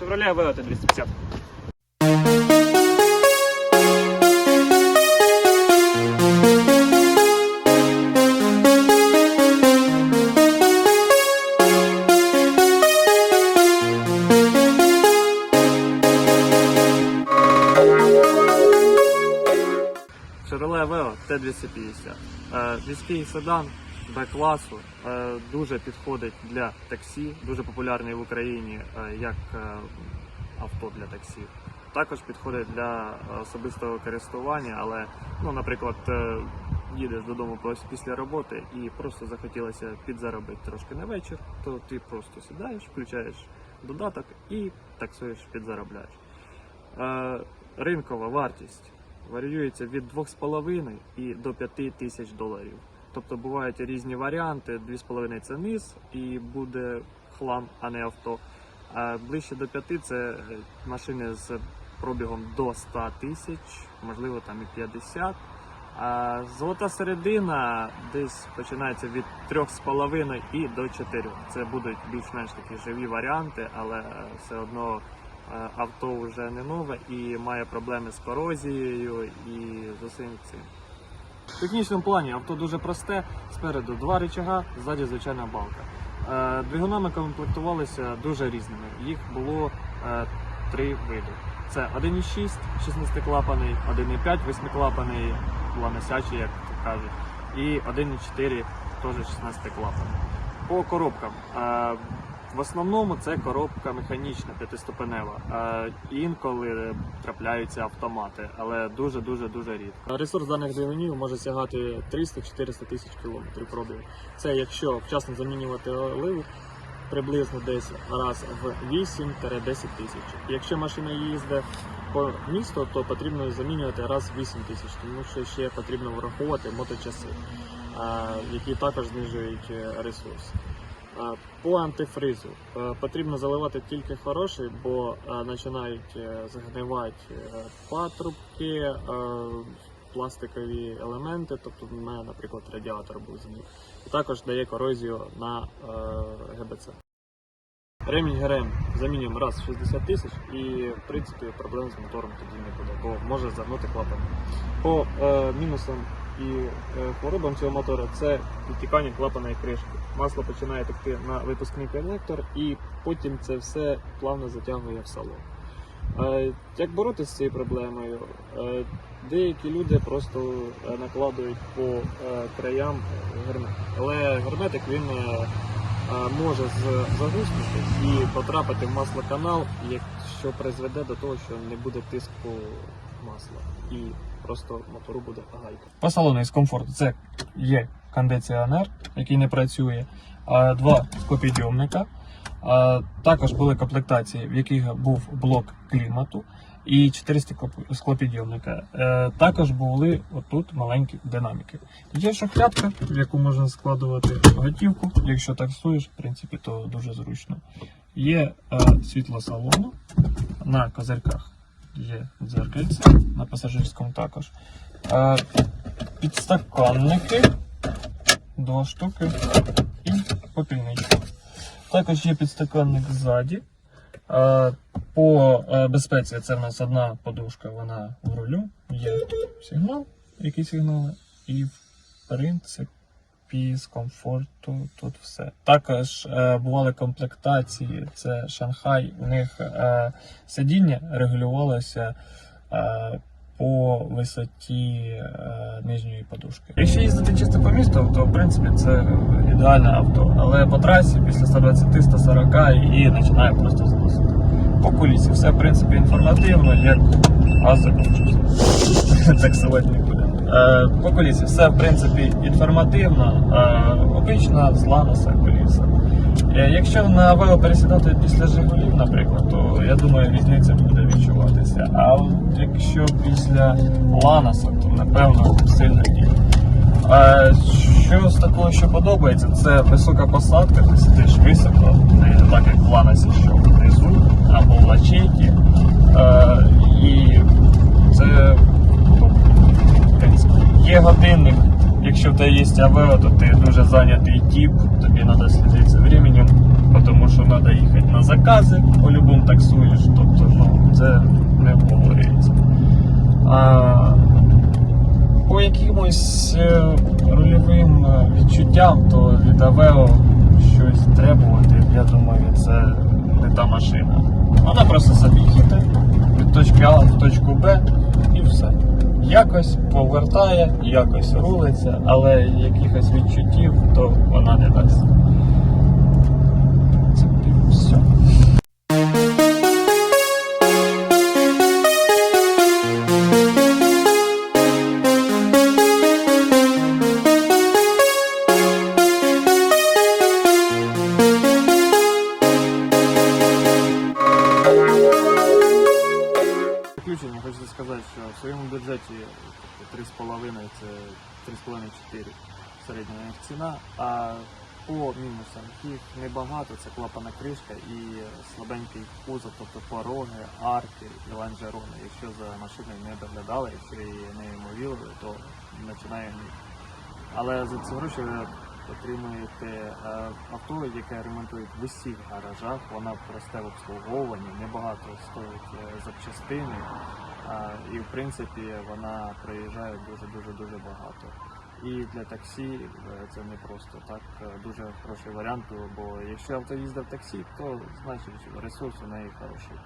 Chevrolet Aveo T250. Chevrolet Aveo T250. Е, Міський седан Б-класу е, дуже підходить для таксі, дуже популярний в Україні е, як е, авто для таксі. Також підходить для особистого користування, але, ну, наприклад, їдеш додому після роботи і просто захотілося підзаробити трошки на вечір, то ти просто сідаєш, включаєш додаток і таксуєш, підзаробляєш. Ринкова вартість варіюється від 2,5 і до 5 тисяч доларів. Тобто бувають різні варіанти. 2,5 це низ і буде хлам, а не авто. А ближче до 5 це е, машини з пробігом до 100 тисяч, можливо там і 50. А золота середина десь починається від 3,5 і до 4. Це будуть більш-менш такі живі варіанти, але е, все одно е, авто вже не нове і має проблеми з корозією і з усім цим. В технічному плані авто дуже просте. Спереду два рычага, ззаді звичайна балка. Е, Двигунами комплектувалися дуже різними. Їх було е, три види. Це 1,6 16-клапаний, 1,5 8-клапаний, ланосячий, як кажуть, і 1,4 теж 16-клапаний. По коробкам. Е, В основному це коробка механічна, п'ятиступенева. Е, Інколи трапляються автомати, але дуже дуже дуже рідко. Ресурс даних двигунів може сягати 300-400 тисяч кілометрів пробігу. Це якщо вчасно замінювати оливу, приблизно десь раз в 8-10 тисяч. Якщо машина їздить по місту, то потрібно замінювати раз в 8 тисяч, тому що ще потрібно враховувати моточаси, а, які також знижують е, ресурс. По антифризу потрібно заливати тільки хороший, бо починають е, загнивати е, патрубки, пластикові елементи, тобто в мене, наприклад, радіатор був згнив. І також дає корозію на е, ГБЦ. Ремінь ГРМ замінюємо раз в 60 тисяч і в принципі проблем з мотором тоді не буде, бо може загнути клапан. По е, мінусам і е, хворобам цього мотора це підтікання клапаної кришки. Масло починає текти на випускний колектор і потім це все плавно затягує в салон. Е, Як боротися з цією проблемою? Е, Деякі люди просто накладують по краям герметик. Але герметик він може з- загуснути і потрапити в маслоканал, що призведе до того, що не буде тиску масла і просто мотору буде гайка. По салону із комфорту це є кондиціонер, який не працює, два склопідйомника. Також були комплектації, в яких був блок клімату і 400 склоп- склопідйомника. Е, Також були отут маленькі динаміки. Є шухлядка, в яку можна складувати готівку. Якщо таксуєш, в принципі, то дуже зручно. Є е, світло салону на козирках. Є дзеркальце, на пасажирському також. Е, підстаканники, два штуки і попільничка. Також є підстаканник ззаді. Е, По е, безпеці це в нас одна подушка, вона в рулю. Є сигнал, які сигнали, і в принципі з комфорту тут все. Також е, бували комплектації, це Шанхай. У них е, сидіння регулювалося е, по висоті е, нижньої подушки. Якщо їздити чисто по місту, то в принципі це ідеальне авто. Але по трасі після 120-140 і починає просто зносити. По кулісі все в принципі інформативно, як газ не буде. Е, По колісі все в принципі інформативно, е, обична зламаса коліса. Е, Якщо на Авео пересідати після Жигулів, наприклад, то я думаю, різниця буде відчуватися. А якщо після Ланаса, то напевно сильно ні. Е, Що з такого, що подобається, це висока посадка, ти сидиш високо, не так як в Ланасі, що внизу або в лачейки. Е, І це ну, в принципі, є годинник. Якщо в тебе є Авео, то ти дуже зайнятий тіп, тобі треба слідити за временем. тому що треба їхати на закази, по-любому таксуєш, тобто ну, це не обговорюється. А, по якимось е, рольовим е, відчуттям, то від Авео щось требувати, я думаю, це не та машина. Вона просто собі їде від точки А в точку Б. Якось повертає, якось рулиться, але якихось відчуттів то вона не дасть. Хочу сказати, що в своєму бюджеті 3,5 це 3,5-4 середня їх ціна, а по мінусам їх небагато, це клапана кришка і слабенький кузов, тобто пороги, арки і ланжерони. Якщо за машиною не доглядали, якщо її не мовіли, то починає гнити. Але за ці гроші ви отримуєте е, авто, яке ремонтують в усіх гаражах, вона просте в обслуговуванні, небагато стоїть е, запчастини. І в принципі вона проїжджає дуже дуже дуже багато. І для таксі е, це не просто так е, дуже хороший варіант, бо якщо авто їздить в таксі, то значить ресурс у неї хороший.